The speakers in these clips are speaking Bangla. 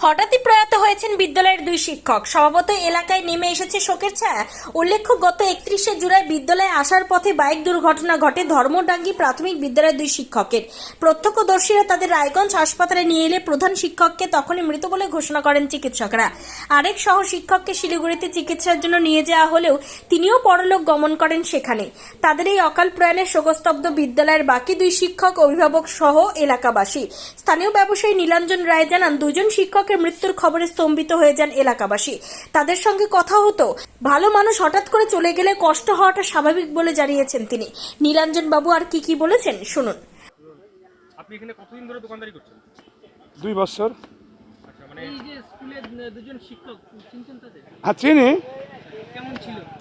হঠাৎই প্রয়াত হয়েছেন বিদ্যালয়ের দুই শিক্ষক। স্বভাবত এলাকায় নেমে এসেছে শোকের ছায়া। উল্লেখ্য, গত একত্রিশে জুলাই বিদ্যালয়ে আসার পথে বাইক দুর্ঘটনা ঘটে ধর্মডাঙ্গি প্রাথমিক বিদ্যালয়ের দুই শিক্ষকের। প্রত্যক্ষদর্শীরা তাদের রায়গঞ্জ হাসপাতালে নিয়ে এলে প্রধান শিক্ষককে তখনই মৃত বলে ঘোষণা করেন চিকিৎসকরা। আরেক সহ শিক্ষককে শিলিগুড়িতে চিকিৎসার জন্য নিয়ে যাওয়া হলেও তিনিও পরলোক গমন করেন সেখানে। তাদের এই অকাল প্রয়াণে শোকস্তব্ধ বিদ্যালয়ের বাকি দুই শিক্ষক, অভিভাবক সহ এলাকাবাসী। স্থানীয় ব্যবসায়ী নীলাঞ্জন রায় জানান, দুজন শিক্ষকের মৃত্যুর খবরে স্তম্ভিত হয়ে যান এলাকাবাসী। তাদের সঙ্গে কথা হতো ভালো মানুষ হঠাৎ করে চলে গেলে কষ্ট হওয়াটা স্বাভাবিক বলে জানিয়েছেন তিনি। নীলাঞ্জন বাবু আর কি কি বলেছেন শুনুন। আপনি এখানে কতদিন ধরে দোকানদারি করছেন? দুই বছর। আচ্ছা মানে হ্যাঁ চিনি।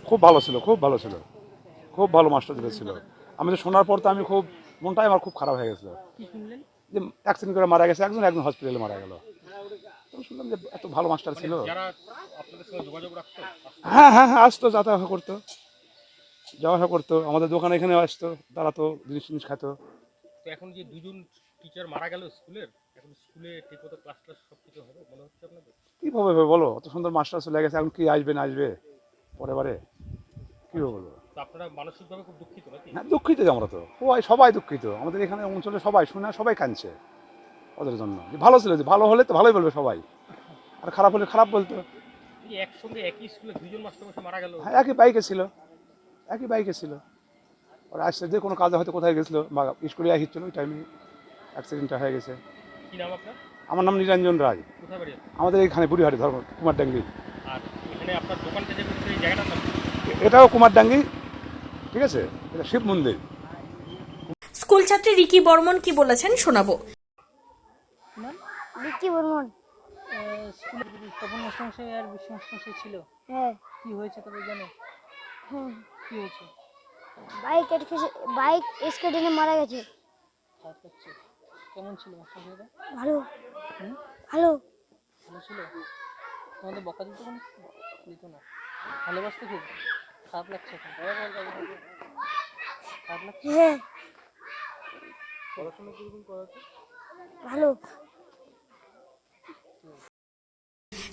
খুব ভালো ছিল খুব ভালো ছিল। খুব ভালো মাস্টার ছিল। আমি তো শোনার পর তো আমি খুব মনটাই আমার খুব খারাপ হয়ে গেছিল। যে অ্যাক্সিডেন্ট করে মারা গেছে একজন একজন হসপিটালে মারা গেল। শুনলাম যে এত ভালো মাস্টার ছিল। রাখতো? হ্যাঁ হ্যাঁ হ্যাঁ আসতো যাতায়াত করতো। যাওয়া আসা করতো আমাদের দোকানে এখানে আসতো দাঁড়াতো জিনিস জিনিস খাতো তো এখন যে দুজন টিচার মারা গেল স্কুলের? এখন স্কুলে ঠিকমতো ক্লাস ক্লাস সব কিছু হবে মনে হচ্ছে আপনাদের? কীভাবে হবে বলো? অত সুন্দর মাস্টার চলে গেছে এখন কি আসবে না আসবে? পরে বারে। কীভাবে বলব আপনারা মানসিকভাবে খুব দুঃখিত নাকি? হ্যাঁ দুঃখিত আমরা তো। সবাই সবাই দুঃখিত। আমাদের এখানে অঞ্চলে সবাই শুনে সবাই কাঁদছে। ওদের জন্য। ভালো ছিল যে ভালো হলে তো ভালোই বলবে সবাই। আর খারাপ হলে খারাপ বলতো। একসঙ্গে একই স্কুলে দুজন মাস্টারমশাই মারা গেল? হ্যাঁ একই বাইকে ছিল। একই বাইকে ছিল। ওরা আসছে যে কোনো কাজে হয়তো কোথায় গেছিল বা স্কুলে আসছিল ওই টাইমে অ্যাক্সিডেন্টটা হয়ে গেছে। কি নাম আপনার? আমার নাম নিরঞ্জন রায়? আমাদের এইখানে বুড়িহাটি ধর্ম কুমারডাঙ্গি। আর এখানে আপনার দোকানটা যে করছে এই জায়গাটার নাম? কি? এটাও কুমারডাঙ্গি ঠিক আছে? এটা শিব মন্দির। স্কুল ছাত্রী রিকি বর্মন কি বলেছেন শোনাবো। বিক্কি বর্মন স্কুলের তপন মাস্টারমশাই আর বিশ্ব মাস্টারমশাই ছিল হ্যাঁ। কি হয়েছে তবে জানো হ্যাঁ কি হয়েছে বাইক এটকেছে বাইক স্কেটিনে মারা গেছে। কেমন ছিল মাস্টারমশাইরা ভালো। ভালো। ভালো ছিল তোমাদের বকা দিত কোনো দিত না ভালোবাসতে খুব খারাপ লাগছে খারাপ লাগছে হ্যাঁ। পড়াশোনা কীরকম করাচ্ছে ভালো।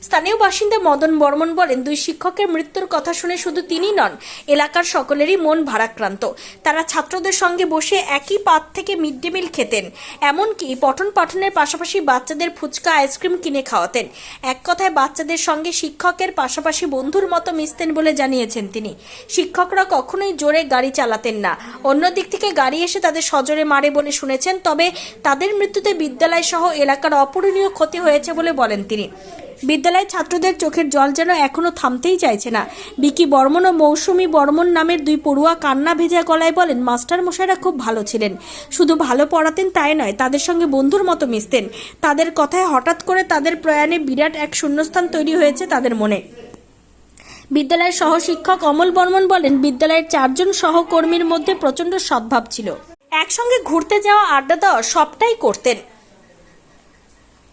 স্থানীয় বাসিন্দা মদন বর্মন বলেন, দুই শিক্ষকের মৃত্যুর কথা শুনে শুধু তিনি নন, এলাকার সকলেরই মন ভারাক্রান্ত। তারা ছাত্রদের সঙ্গে বসে একই পাত থেকে মিড ডে মিল খেতেন, এমনকি পঠন পাঠনের পাশাপাশি বাচ্চাদের ফুচকা, আইসক্রিম কিনে খাওয়াতেন। এক কথায়, বাচ্চাদের সঙ্গে শিক্ষকের পাশাপাশি বন্ধুর মতো মিশতেন বলে জানিয়েছেন তিনি। শিক্ষকরা কখনোই জোরে গাড়ি চালাতেন না। অন্য দিক থেকে গাড়ি এসে তাদের সজোরে মারে বলে শুনেছেন, তবে তাদের মৃত্যুতে বিদ্যালয় সহ এলাকার অপূরণীয় ক্ষতি হয়েছে বলে বলেন তিনি। বিদ্যালয়ের ছাত্রদের চোখের জল যেন এখনও থামতেই চাইছে না। বিকি বর্মন ও মৌসুমী বর্মন নামের দুই পড়ুয়া কান্না ভেজা গলায় বলেন মাস্টার মশাইরা খুব ভালো ছিলেন। শুধু ভালো পড়াতেন তাই নয়, তাদের সঙ্গে বন্ধুর মতো মিশতেন। তাদের কথায় হঠাৎ করে তাদের প্রয়াণে বিরাট এক শূন্যস্থান তৈরি হয়েছে তাদের মনে। বিদ্যালয়ের সহশিক্ষক অমল বর্মন বলেন, বিদ্যালয়ের চারজন সহকর্মীর মধ্যে প্রচণ্ড সদ্ভাব ছিল। একসঙ্গে ঘুরতে যাওয়া, আড্ডা দেওয়া সবটাই করতেন।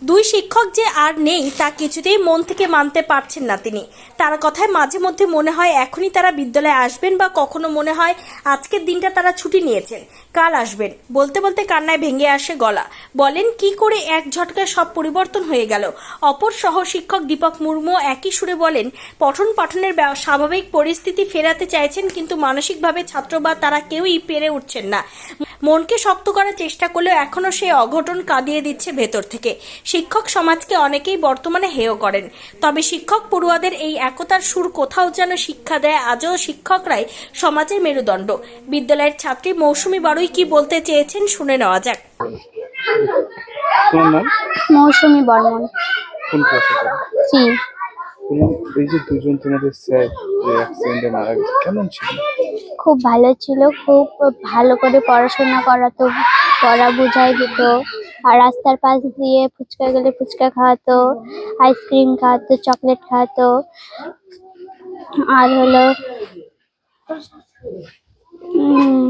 দুই শিক্ষক যে আর নেই, তা কিছুতেই মন থেকে মানতে পারছেন না তিনি। তার কথায় মাঝে মধ্যে মনে হয় এখনই তারা বিদ্যালয়ে আসবেন বা কখনো মনে হয় আজকের দিনটা তারা ছুটি নিয়েছেন। কাল আসবেন। বলতে বলতে কান্নায় ভেঙে আসে গলা। বলেন, কি করে এক ঝটকায় সব পরিবর্তন হয়ে গেল? অপর সহ শিক্ষক দীপক মুর্মু একই সুরে বলেন, পঠন পাঠনের স্বাভাবিক পরিস্থিতি ফেরাতে চাইছেন, কিন্তু মানসিকভাবে ছাত্র বা তারা কেউই পেরে উঠছেন না। মনকে শক্ত করার চেষ্টা করলেও এখনও সেই অঘটন কাঁদিয়ে দিচ্ছে ভেতর থেকে। শিক্ষক সমাজকে অনেকেই বর্তমানে হেয় করেন। তবে শিক্ষক পড়ুয়াদের এই একতার সুর কোথাও যেন শিক্ষা দেয় আজও শিক্ষকরাই সমাজের মেরুদণ্ড। বিদ্যালয়ের ছাত্রী মৌসুমী বারুই কি বলতে চেয়েছেন শুনে নেওয়া যাক। মৌসুমী বর্মন। কোন ক্লাসে জি এই যে দুজন তোমাদের স্যার অ্যাক্সিডেন্টে মারা গেছে কেমন ছিল? খুব ভালো ছিল খুব ভালো করে পড়াশোনা করাতো পড়া বুঝাই দিত। আর রাস্তার পাশ দিয়ে ফুচকা গেলে ফুচকা খাওয়াতো আইসক্রিম খাওয়াতো চকলেট খাওয়াতো আর হলো উম,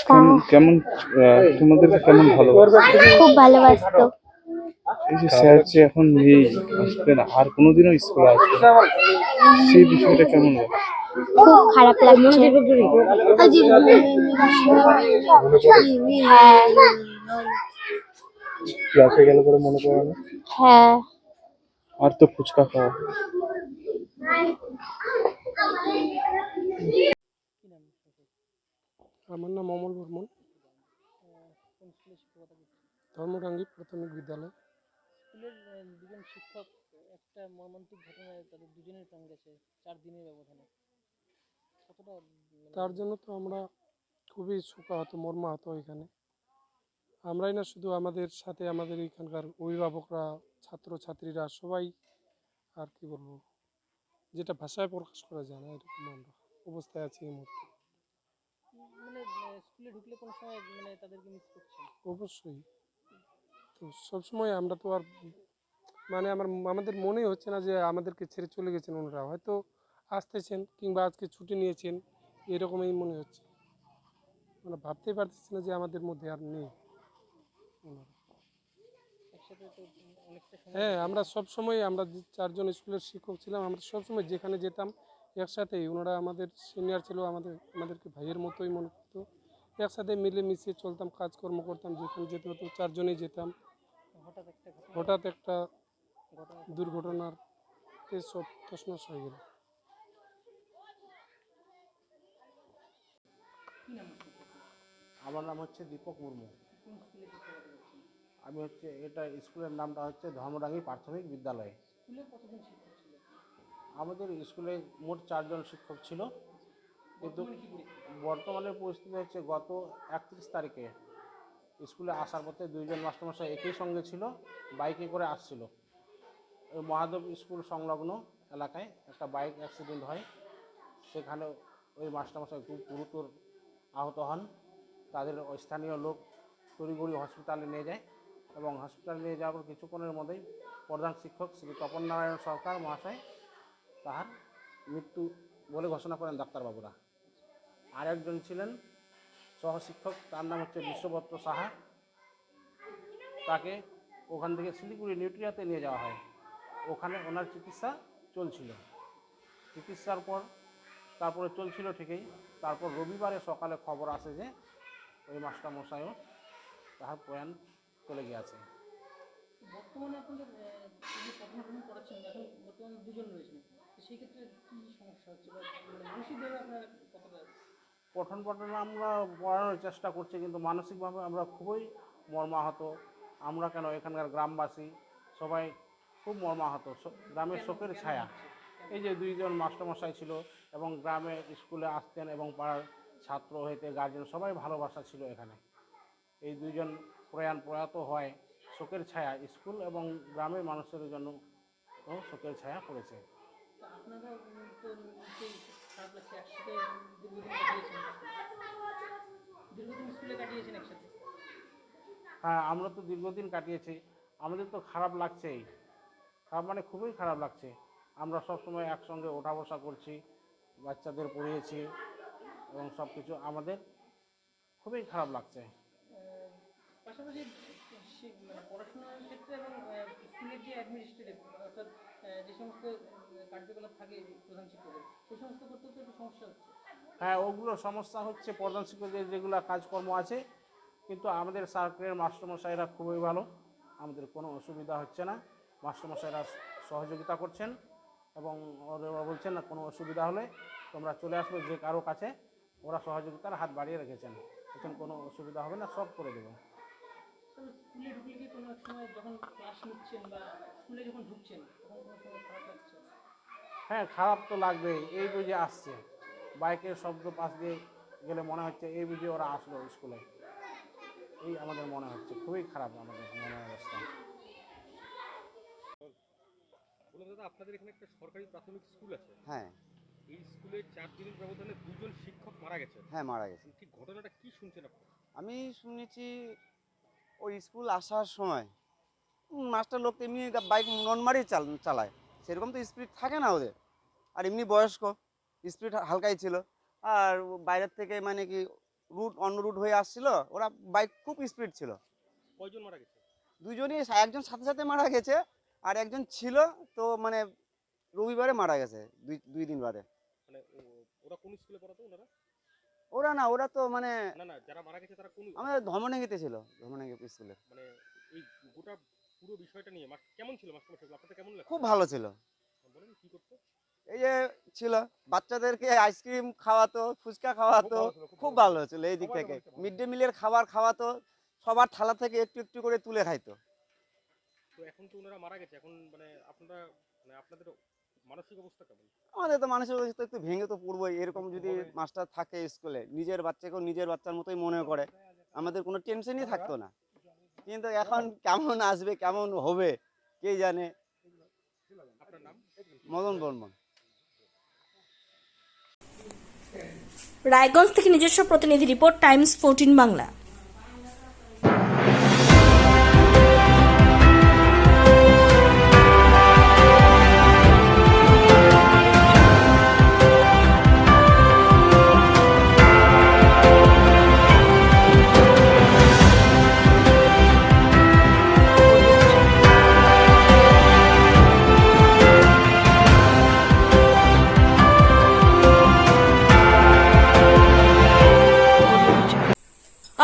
কেমন কেমন আহ, তোমাদেরকে কেমন ভালো খুব ভালোবাসতো। এই যে স্যার যে এখন নেই আসবে না আর কোনোদিনও স্কুলে আসবে না, সেই বিষয়টা কেমন লাগে খুব খারাপ লাগছে। হ্যাঁ। ক্লাসে গেলে পরে মনে পড়ে না? হ্যাঁ। আর তো ফুচকা খাওয়া। আমার নাম অমল বর্মন। করছেন প্রাথমিক বিদ্যালয়। স্কুলের দুজন শিক্ষক একটা মর্মান্তিক ঘটনায় তাদের দুজনের প্রাণ গেছে চার দিনের ব্যবধানে। কতটা মানে তার জন্য তো আমরা খুবই শোকাহত মর্মাহত এখানে। আমরাই না শুধু আমাদের সাথে আমাদের এখানকার অভিভাবকরা ছাত্রছাত্রীরা সবাই আর কি বলব যেটা ভাষায় প্রকাশ করা যায় না এরকম আমরা অবস্থায় আছি এই মুহূর্তে। মানে স্কুলে ঢুকলে কোনো সময় মানে তাদেরকে মিস অবশ্যই। তো সবসময় আমরা তো আর মানে আমার আমাদের মনেই হচ্ছে না যে আমাদেরকে ছেড়ে চলে গেছেন ওনারা। হয়তো আসতেছেন কিংবা আজকে ছুটি নিয়েছেন এরকমই মনে হচ্ছে। মানে ভাবতেই পারতেছি না যে আমাদের মধ্যে আর নেই হ্যাঁ আমরা সব সময় আমরা চারজন স্কুলের শিক্ষক ছিলাম আমরা সব সময় যেখানে যেতাম একসাথেই। ওনারা আমাদের সিনিয়র ছিল আমাদের আমাদেরকে ভাইয়ের মতোই মনে করতো। একসাথে মিলে মিশিয়ে চলতাম কাজকর্ম করতাম যেখানে যেতে হতো চারজনেই যেতাম। হঠাৎ একটা দুর্ঘটনার সব তছনছ হয়ে গেল। আমার নাম হচ্ছে দীপক মুর্মু। আমি হচ্ছে এটা স্কুলের নামটা হচ্ছে ধর্মডাঙ্গি প্রাথমিক বিদ্যালয়। আমাদের স্কুলে মোট চারজন শিক্ষক ছিল। কিন্তু বর্তমানে পরিস্থিতি হচ্ছে গত একত্রিশ তারিখে স্কুলে আসার পথে দুইজন মাস্টারমশাই একই সঙ্গে ছিল বাইকে করে আসছিল। ওই মহাদেব স্কুল সংলগ্ন এলাকায় একটা বাইক অ্যাক্সিডেন্ট হয়। সেখানে ওই মাস্টারমশাই খুব গুরুতর আহত হন। তাদের স্থানীয় লোক তড়িঘড়ি হসপিটালে নিয়ে যায় এবং হসপিটালে নিয়ে যাওয়ার পর কিছুক্ষণের মধ্যেই প্রধান শিক্ষক শ্রী তপন নারায়ণ সরকার মহাশয় তাহার মৃত্যু বলে ঘোষণা করেন ডাক্তারবাবুরা। আরেকজন ছিলেন সহশিক্ষক, তার নাম হচ্ছে বিশ্ববত্র সাহা। তাকে ওখান থেকে শিলিগুড়ি নিউট্রিয়াতে নিয়ে যাওয়া হয়। ওখানে ওনার চিকিৎসা চলছিল। চিকিৎসার পর তারপরে চলছিল ঠিকই। তারপর রবিবারে সকালে খবর আসে যে ওই মাস্টার মশাইও তাহার প্রয়াণ চলে গিয়েছে। বর্তমানে দুজন রয়েছেন। তো সেই কি সমস্যা হচ্ছে বা মানে মানসিকভাবে আপনার কতটা পঠন পাঠন আমরা পড়ানোর চেষ্টা করছি কিন্তু মানসিকভাবে আমরা খুবই মর্মাহত। আমরা কেন এখানকার গ্রামবাসী? সবাই খুব মর্মাহত গ্রামের শোকের ছায়া। এই যে দুইজন মাস্টারমশাই ছিল এবং গ্রামে স্কুলে আসতেন এবং পাড়ার ছাত্র হইতে গার্জেন সবাই ভালোবাসা ছিল এখানে। এই দুইজন প্রয়াণ প্রয়াত হয় শোকের ছায়া স্কুল এবং গ্রামের মানুষের জন্য শোকের ছায়া পড়েছে হ্যাঁ আমরা তো দীর্ঘদিন কাটিয়েছি। আমাদের তো খারাপ লাগছেই। খারাপ মানে খুবই খারাপ লাগছে। আমরা সব সময় একসঙ্গে ওঠা বসা করছি বাচ্চাদের পড়িয়েছি এবং সব কিছু আমাদের খুবই খারাপ লাগছে। পাশাপাশি মানে পড়াশোনার ক্ষেত্রে এবং স্কুলের যে অ্যাডমিনিস্ট্রেটিভ অর্থাৎ যে সমস্ত কার্যকলাপ থাকে প্রধান শিক্ষকের সেই সমস্ত করতেও তো একটু সমস্যা হচ্ছে। হ্যাঁ ওগুলো সমস্যা হচ্ছে প্রধান শিক্ষকের যেগুলো কাজকর্ম আছে, কিন্তু আমাদের সার্কেলের মাস্টারমশাইরা খুবই ভালো, আমাদের কোনো অসুবিধা হচ্ছে না। মাস্টারমশাইরা সহযোগিতা করছেন এবং ওরা বলছেন না, কোনো অসুবিধা হলে তোমরা চলে আসবে যে কারও কাছে, ওরা সহযোগিতার হাত বাড়িয়ে রেখেছেন। এখন কোনো অসুবিধা হবে না, সব করে দেবো। স্কুলে ঢুকলে কি কোনো সময় যখন ক্লাস নিচ্ছেন বা স্কুলে যখন ঢুকছেন তখন কোনো সময় খারাপ লাগছে? হ্যাঁ খারাপ তো লাগবেই। এই বুঝে আসছে। বাইকের শব্দ পাশ দিয়ে গেলে মনে হচ্ছে এই বুঝে ওরা আসলো স্কুলে। এই আমাদের মনে হচ্ছে। খুবই খারাপ আমাদের মনের অবস্থা। বলুন দাদা আপনাদের এখানে একটা সরকারি প্রাথমিক স্কুল আছে। হ্যাঁ। এই স্কুলে চার দিনের ব্যবধানে দুজন শিক্ষক মারা গেছে হ্যাঁ মারা গেছে। ঠিক ঘটনাটা কি শুনছেন আপনি? আমি শুনেছি ওই স্কুল আসার সময় মাস্টার লোক এমনি বাইক নন মারি চাল চালায়। সেরকম তো স্পিড থাকে না ওদের। আর এমনি বয়স্ক স্পিড হালকাই ছিল। আর বাইরের থেকে মানে কি রুট অন্য রুট হয়ে আসছিল ওরা বাইক খুব স্পিড ছিল। কয়জন মারা গেছে? দুজনই একজন সাথে সাথে মারা গেছে আর একজন ছিল তো মানে রবিবারে মারা গেছে দুই দুই দিন বাদে। মানে ওরা কোন স্কুলে পড়াতো ওনারা? ওরা না ওরা তো মানে না না যারা মারা গেছে তারা কোন আমাদের ধর্মনাঙ্গিতে ছিল স্কুলে। মানে এই গোটা পুরো বিষয়টা নিয়ে কেমন ছিল আপনাদের কেমন লাগে খুব ভালো ছিল। বলেন কি করতো? এই যে ছিল বাচ্চাদেরকে আইসক্রিম খাওয়াতো ফুচকা খাওয়াতো খুব ভালো ছিল এই দিক থেকে। মিড ডে মিলের খাবার খাওয়াতো সবার থালা থেকে একটু একটু করে তুলে খাইতো। তো এখন তো ওনারা মারা গেছে এখন মানে আপনারা মানে আপনাদের মানসিক অবস্থা কেমন? আমাদের তো মানুষের অবস্থা একটু ভেঙে তো পড়বোই। এরকম যদি মাস্টার থাকে স্কুলে নিজের বাচ্চাকেও নিজের বাচ্চার মতোই মনে করে। আমাদের কোনো টেনশনই থাকতো না। কিন্তু এখন কেমন আসবে কেমন হবে কে জানে? মদন বর্মন। রায়গঞ্জ থেকে নিজস্ব প্রতিনিধি রিপোর্ট টাইমস ফোরটিন বাংলা।